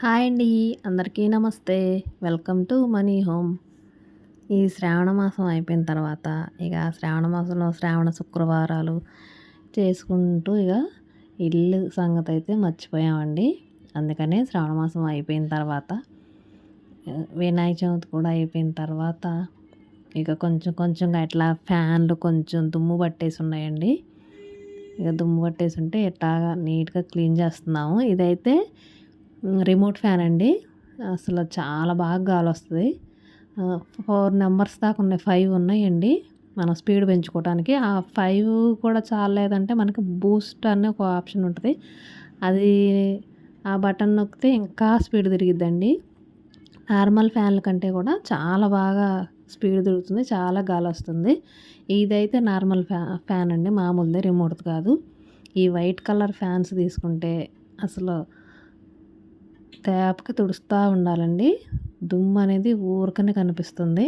Hi అండి. అందరికీ నమస్తే. Welcome to money home. ఈ శ్రావణ మాసం అయిపోయిన తర్వాత ఇక శ్రావణ మాసంలో శ్రావణ శుక్రవారాలు చేసుకుంటూ ఇక ఇల్లు సంగతి అయితే మర్చిపోయామండి. అందుకనే శ్రావణ మాసం అయిపోయిన తర్వాత వినాయక చవితి కూడా అయిపోయిన తర్వాత ఇక కొంచెం కొంచెంగా ఇట్లా ఫ్యాన్లు కొంచెం దుమ్ము పట్టేసి ఉన్నాయండి. ఇక దుమ్ము పట్టేసి ఉంటే ఎట్లాగా నీట్గా క్లీన్ చేస్తున్నాము. ఇదైతే రిమోట్ ఫ్యాన్ అండి. అసలు చాలా బాగా గాలి వస్తుంది. ఫోర్ నెంబర్స్ దాకా ఉన్నాయి. ఫైవ్ ఉన్నాయండి. మనం స్పీడ్ పెంచుకోవడానికి ఆ ఫైవ్ కూడా చాలేదంటే మనకి బూస్ట్ అనే ఒక ఆప్షన్ ఉంటుంది. అది ఆ బటన్ నొక్కితే ఇంకా స్పీడ్ తిరిగిద్దండి. నార్మల్ ఫ్యాన్ల కంటే కూడా చాలా బాగా స్పీడ్ తిరుగుతుంది. చాలా గాలి వస్తుంది. ఇదైతే నార్మల్ ఫ్యా ఫ్యాన్ అండి. మామూలుదే రిమోట్ కాదు. ఈ వైట్ కలర్ ఫ్యాన్స్ తీసుకుంటే అసలు తేపకి తుడుస్తూ ఉండాలండి. దుమ్ము అనేది ఊరికనే కనిపిస్తుంది.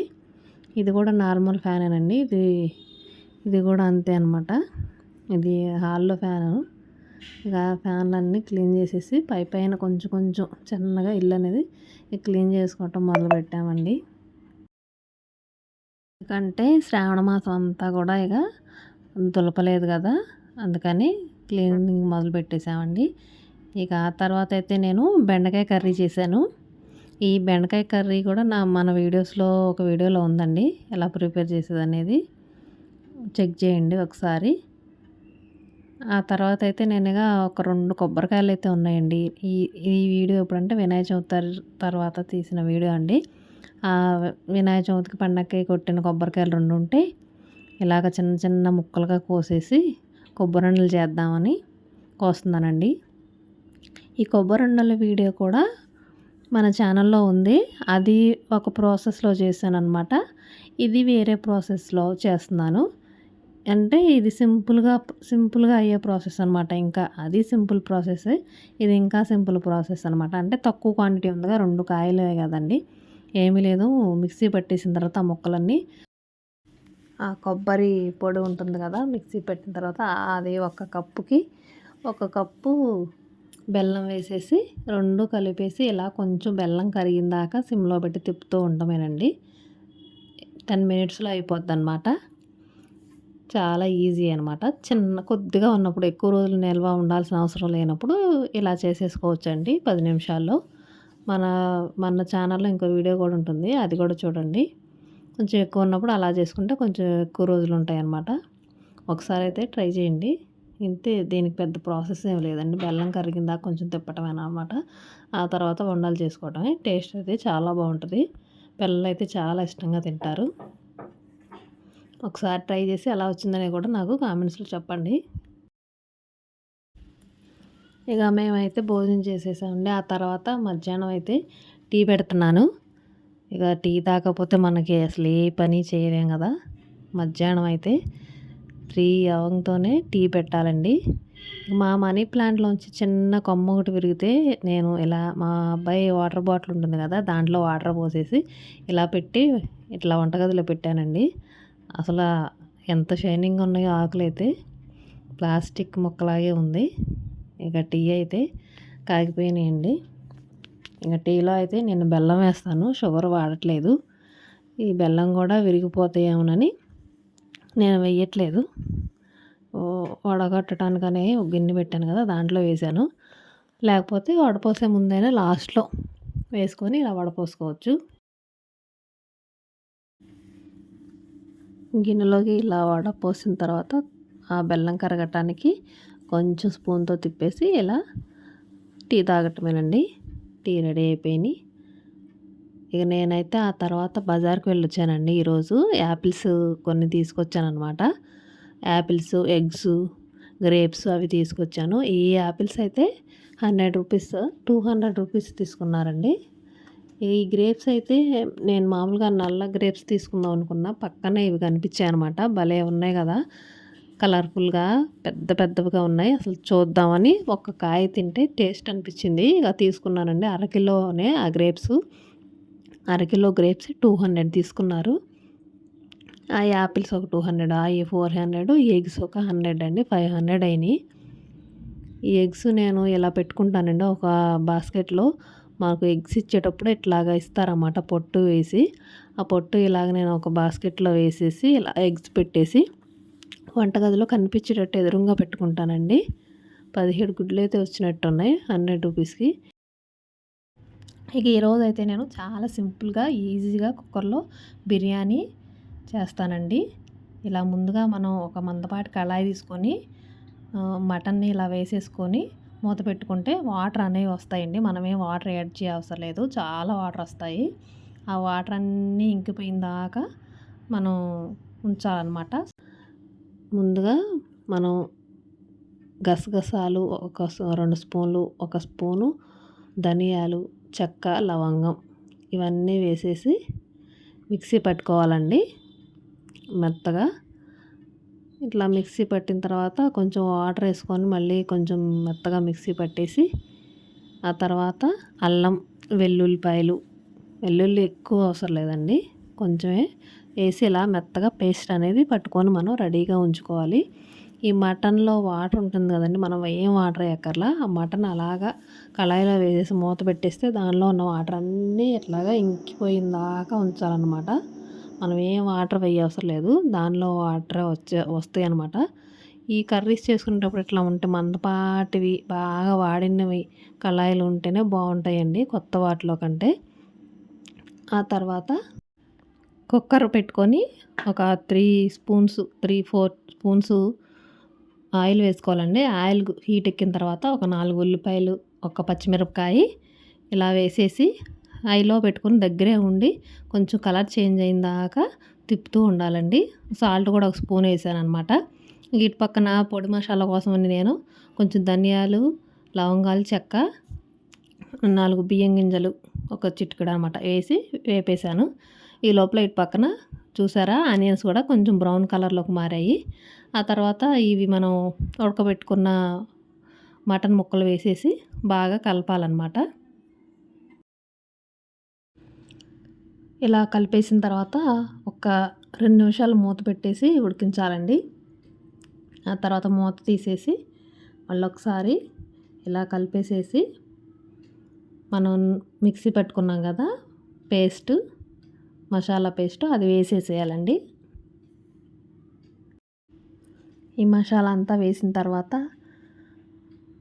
ఇది కూడా నార్మల్ ఫ్యానేనండి. ఇది ఇది కూడా అంతే అనమాట ఇది హాల్లో ఫ్యాను. ఇక ఫ్యాన్లన్నీ క్లీన్ చేసేసి పై పైన కొంచెం కొంచెం చిన్నగా ఇల్లు అనేది క్లీన్ చేసుకోవటం మొదలు పెట్టామండి ఎందుకంటే శ్రావణ మాసం అంతా కూడా ఇక దులపలేదు కదా. అందుకని క్లీనింగ్ మొదలు పెట్టేసామండి ఇక ఆ తర్వాత అయితే నేను బెండకాయ కర్రీ చేశాను. ఈ బెండకాయ కర్రీ కూడా నా మన వీడియోస్లో ఒక వీడియోలో ఉందండి. ఎలా ప్రిపేర్ చేసేది అనేది చెక్ చేయండి ఒకసారి. ఆ తర్వాత అయితే నేనుగా ఒక రెండు కొబ్బరికాయలు అయితే ఉన్నాయండి. ఈ ఈ వీడియో ఎప్పుడంటే వినాయక చవితి తర్వాత తీసిన వీడియో అండి. వినాయక చవితికి పండగకి కొట్టిన కొబ్బరికాయలు రెండు ఉంటే ఇలాగ చిన్న చిన్న ముక్కలుగా కోసేసి కొబ్బరి చేద్దామని కోస్తున్నానండి. ఈ కొబ్బరి ఉండల వీడియో కూడా మన ఛానల్లో ఉంది. అది ఒక ప్రాసెస్లో చేశాను అనమాట ఇది వేరే ప్రాసెస్లో చేస్తున్నాను. అంటే ఇది సింపుల్గా సింపుల్గా అయ్యే ప్రాసెస్ అనమాట ఇంకా. అది సింపుల్ ప్రాసెస్. ఇది ఇంకా సింపుల్ ప్రాసెస్ అనమాట అంటే తక్కువ క్వాంటిటీ ఉందిగా రెండు కాయలే కదండి. ఏమీ లేదు. మిక్సీ పట్టేసిన తర్వాత ఆ ముక్కలన్నీ ఆ కొబ్బరి పొడి ఉంటుంది కదా మిక్సీ పెట్టిన తర్వాత అది ఒక కప్పుకి ఒక కప్పు బెల్లం వేసేసి రెండు కలిపేసి ఇలా కొంచెం బెల్లం కరిగిందాక సిమ్లో పెట్టి తిప్పుతూ ఉండమేనండి. టెన్ మినిట్స్లో అయిపోద్ది అనమాట చాలా ఈజీ అనమాట చిన్న కొద్దిగా ఉన్నప్పుడు ఎక్కువ రోజులు నిల్వ ఉండాల్సిన అవసరం లేనప్పుడు ఇలా చేసేసుకోవచ్చండి పది నిమిషాల్లో. మన మన ఛానల్లో ఇంకో వీడియో కూడా ఉంటుంది అది కూడా చూడండి. కొంచెం ఎక్కువ ఉన్నప్పుడు అలా చేసుకుంటే కొంచెం ఎక్కువ రోజులు ఉంటాయి అన్నమాట ఒకసారి అయితే ట్రై చేయండి. ఇంతే దీనికి పెద్ద ప్రాసెస్ ఏం లేదండి. బెల్లం కరిగిందా కొంచెం తిప్పటమేనా అనమాట ఆ తర్వాత వండాలు చేసుకోవటమే. టేస్ట్ అయితే చాలా బాగుంటుంది. పిల్లలు అయితే చాలా ఇష్టంగా తింటారు. ఒకసారి ట్రై చేసి ఎలా వచ్చిందని కూడా నాకు కామెంట్స్లో చెప్పండి. ఇక మేమైతే భోజనం చేసేసామండి. ఆ తర్వాత మధ్యాహ్నం అయితే టీ పెడుతున్నాను. ఇక టీ తాకపోతే మనకి అసలు ఏ పని చేయలేం కదా. మధ్యాహ్నం అయితే త్రీ అవంతోనే టీ పెట్టాలండి. మా మనీ ప్లాంట్లోంచి చిన్న కొమ్మ ఒకటి విరిగితే నేను ఇలా మా అబ్బాయి వాటర్ బాటిల్ ఉంటుంది కదా దాంట్లో వాటర్ పోసేసి ఇలా పెట్టి ఇట్లా వంటగదిలో పెట్టానండి. అసలు ఎంత షైనింగ్ ఉన్నాయో ఆకులు అయితే ప్లాస్టిక్ మొక్కలాగే ఉంది. ఇక టీ అయితే కాగిపోయినాయండి. ఇక టీలో అయితే నేను బెల్లం వేస్తాను షుగర్ వాడట్లేదు. ఈ బెల్లం కూడా విరిగిపోతాయేమోనని నేను వేయట్లేదు వడగట్టడానికనే గిన్నె పెట్టాను కదా దాంట్లో వేసాను లేకపోతే వడపోసే ముందైనా లాస్ట్లో వేసుకొని ఇలా వడపోసుకోవచ్చు. గిన్నెలోకి ఇలా వడపోసిన తర్వాత ఆ బెల్లం కరగటానికి కొంచెం స్పూన్తో తిప్పేసి ఇలా టీ తాగటమేనండి. టీ రెడీ అయిపోయినాయి. ఇక నేనైతే ఆ తర్వాత బజార్కి వెళ్ళొచ్చానండి ఈరోజు. యాపిల్స్ కొన్ని తీసుకొచ్చానమాట యాపిల్స్ ఎగ్స్ గ్రేప్స్ అవి తీసుకొచ్చాను. ఈ యాపిల్స్ అయితే hundred rupees two hundred rupees తీసుకున్నారండి. ఈ గ్రేప్స్ అయితే నేను మామూలుగా నల్ల గ్రేప్స్ తీసుకుందాం అనుకున్నా. పక్కనే ఇవి కనిపించాయి అనమాట భలే ఉన్నాయి కదా. కలర్ఫుల్గా పెద్ద పెద్దవిగా ఉన్నాయి. అసలు చూద్దామని ఒక కాయ తింటే టేస్ట్ అనిపించింది. ఇక తీసుకున్నానండి అరకిలోనే ఆ గ్రేప్స్. అరకిలో గ్రేప్స్ టూ హండ్రెడ్ తీసుకున్నారు. ఆ యాపిల్స్ ఒక టూ హండ్రెడ్ ఆ ఫోర్ హండ్రెడ్ ఎగ్స్ ఒక హండ్రెడ్ అండి ఫైవ్ హండ్రెడ్ అయినాయి. ఈ ఎగ్స్ నేను ఇలా పెట్టుకుంటానండి ఒక బాస్కెట్లో మాకు ఎగ్స్ ఇచ్చేటప్పుడు ఇట్లాగా ఇస్తారన్నమాట పొట్టు వేసి. ఆ పొట్టు ఇలాగ నేను ఒక బాస్కెట్లో వేసేసి ఇలా ఎగ్స్ పెట్టేసి వంటగదిలో కనిపించేటట్టు ఎదురుగా పెట్టుకుంటానండి. పదిహేడు గుడ్లు అయితే వచ్చినట్టున్నాయి హండ్రెడ్ రూపీస్కి. ఇక ఈరోజు అయితే నేను చాలా సింపుల్గా ఈజీగా కుక్కర్లో బిర్యానీ చేస్తానండి. ఇలా ముందుగా మనం ఒక మందపాటి కళాయి తీసుకొని మటన్ని ఇలా వేసేసుకొని మూత పెట్టుకుంటే వాటర్ అనేవి వస్తాయండి. మనమే వాటర్ యాడ్ చేయవసరం లేదు. చాలా వాటర్ వస్తాయి. ఆ వాటర్ అన్నీ ఇంకిపోయిన దాకా మనం ఉంచాలన్నమాట. ముందుగా మనం గసగసాలు ఒక రెండు స్పూన్లు ఒక స్పూను ధనియాలు చెక్క లవంగం ఇవన్నీ వేసేసి మిక్సీ పట్టుకోవాలండి. మెత్తగా ఇట్లా మిక్సీ పట్టిన తర్వాత కొంచెం వాటర్ వేసుకొని మళ్ళీ కొంచెం మెత్తగా మిక్సీ పట్టేసి ఆ తర్వాత అల్లం వెల్లుల్లిపాయలు వెల్లుల్లి ఎక్కువ అవసరం లేదండి. కొంచెమే వేసి ఇలా మెత్తగా పేస్ట్ అనేది పట్టుకొని మనం రెడీగా ఉంచుకోవాలి. ఈ మటన్లో వాటర్ ఉంటుంది కదండి మనం ఏం వాటర్ వేయక్కర్లా ఆ మటన్ అలాగా కళాయిలో వేసేసి మూత పెట్టేస్తే దానిలో ఉన్న వాటర్ అన్నీ ఎట్లాగా ఇంకిపోయిన దాకా ఉంచాలన్నమాట. మనం ఏం వాటర్ వేయవసరం లేదు దానిలో వాటర్ వచ్చే వస్తాయి అనమాట ఈ కర్రీస్ చేసుకునేటప్పుడు ఇట్లా ఉంటే మందపాటివి బాగా వాడినవి కళాయిలు ఉంటేనే బాగుంటాయండి కొత్త వాటిలో కంటే. ఆ తర్వాత కుక్కర్ పెట్టుకొని ఒక three spoons three four spoons oil వేసుకోవాలండి. ఆయిల్ హీట్ ఎక్కిన తర్వాత ఒక నాలుగు ఉల్లిపాయలు ఒక పచ్చిమిరపకాయ ఇలా వేసేసి హైలో పెట్టుకొని దగ్గరే ఉండి కొంచెం కలర్ చేంజ్ అయిన దాకా తిప్పుతూ ఉండాలండి. సాల్ట్ కూడా ఒక స్పూన్ వేసాను అనమాట ఇటు పక్కన పొడి మసాలా కోసం నేను. కొంచెం ధనియాలు లవంగాలు చెక్క నాలుగు బియ్యం గింజలు ఒక చిట్కడ అనమాట వేసి వేపేశాను. ఈ లోపల ఇటు పక్కన చూసారా? ఆనియన్స్ కూడా కొంచెం బ్రౌన్ కలర్లోకి మారాయి. ఆ తర్వాత ఇవి మనం ఉడకబెట్టుకున్న మటన్ ముక్కలు వేసేసి బాగా కలపాలన్నమాట. ఇలా కలిపేసిన తర్వాత ఒక రెండు నిమిషాలు మూత పెట్టేసి ఉడికించాలండి. ఆ తర్వాత మూత తీసేసి మళ్ళీ ఒకసారి ఇలా కలిపేసేసి మనం మిక్సీ పెట్టుకున్నాం కదా పేస్ట్ మసాలా పేస్ట్ అది వేసేసేయాలండి. ఈ మసాలా అంతా వేసిన తర్వాత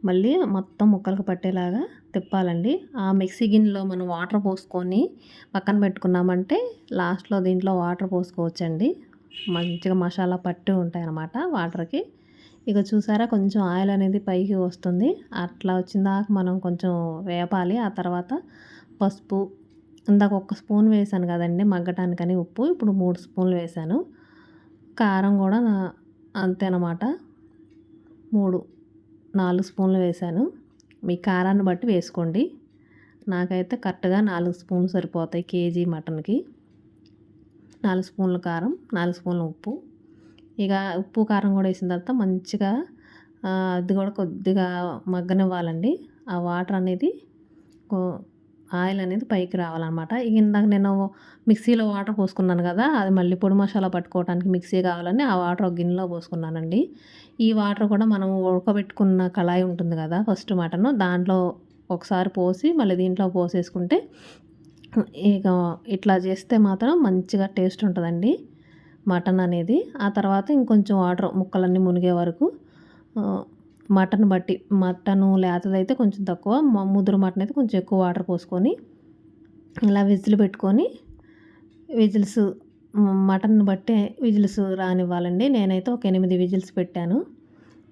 మళ్ళీ మొత్తం ముక్కలకు పట్టేలాగా తిప్పాలండి. ఆ మిక్సీ గిన్నెలో మనం వాటర్ పోసుకొని పక్కన పెట్టుకున్నామంటే లాస్ట్లో దీంట్లో వాటర్ పోసుకోవచ్చండి. మంచిగా మసాలా పట్టి ఉంటాయన్నమాట వాటర్కి. ఇక చూసారా కొంచెం ఆయిల్ అనేది పైకి వస్తుంది. అట్లా వచ్చిన దాకా మనం కొంచెం వేపాలి. ఆ తర్వాత పసుపు ఇందాక ఒక స్పూన్ వేసాను కదండి మగ్గటానికని ఉప్పు. ఇప్పుడు మూడు స్పూన్లు వేసాను. కారం కూడా అంతేనమాట మూడు నాలుగు స్పూన్లు వేసాను. మీ కారాన్ని బట్టి వేసుకోండి. నాకైతే కరెక్ట్గా నాలుగు స్పూన్లు సరిపోతాయి కేజీ మటన్కి. నాలుగు స్పూన్ల కారం నాలుగు స్పూన్ల ఉప్పు. ఇక ఉప్పు కారం కూడా వేసిన తర్వాత మంచిగా అది కూడా కొద్దిగా మగ్గనివ్వాలండి. ఆ వాటర్ అనేది ఆయిల్ అనేది పైకి రావాలన్నమాట. ఇందాక నేను మిక్సీలో వాటర్ పోసుకున్నాను కదా అది మళ్ళీ పొడి మసాలా పట్టుకోవడానికి మిక్సీ కావాలని ఆ వాటర్ ఒక గిన్నెలో పోసుకున్నానండి. ఈ వాటర్ కూడా మనం ఉడకబెట్టుకున్న కళాయి ఉంటుంది కదా ఫస్ట్ మటన్ దాంట్లో ఒకసారి పోసి మళ్ళీ దీంట్లో పోసేసుకుంటే ఇక ఇట్లా చేస్తే మాత్రం మంచిగా టేస్ట్ ఉంటుందండి మటన్ అనేది ఆ తర్వాత ఇంకొంచెం వాటర్ ముక్కలన్నీ మునిగే వరకు మటన్ బట్టి మటను లేతదైతే కొంచెం తక్కువ ముదురు మటన్ అయితే కొంచెం ఎక్కువ వాటర్ పోసుకొని ఇలా విజిల్ పెట్టుకొని విజిల్స్ మటన్ బట్టే విజిల్స్ రానివ్వాలండి. నేనైతే ఒక ఎనిమిది విజిల్స్ పెట్టాను.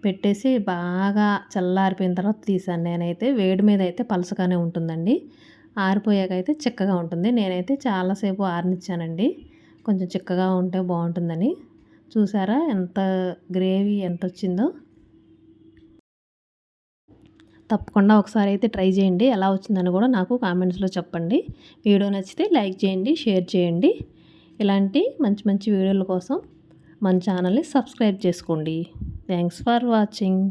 పెట్టేసి బాగా చల్లారిపోయిన తర్వాత తీసాను. నేనైతే వేడి మీద అయితే పలసగానే ఉంటుందండి. ఆరిపోయాక అయితే చిక్కగా ఉంటుంది. నేనైతే చాలాసేపు ఆరినిచ్చానండి. కొంచెం చిక్కగా ఉంటే బాగుంటుందని. చూసారా ఎంత గ్రేవీ ఎంత వచ్చిందో తప్పకుండా ఒకసారి అయితే ట్రై చేయండి. ఎలా వచ్చిందని కూడా నాకు కామెంట్స్లో చెప్పండి. వీడియో నచ్చితే లైక్ చేయండి షేర్ చేయండి. ఇలాంటి మంచి మంచి వీడియోల కోసం మన ఛానల్ని సబ్స్క్రైబ్ చేసుకోండి. Thanks for watching.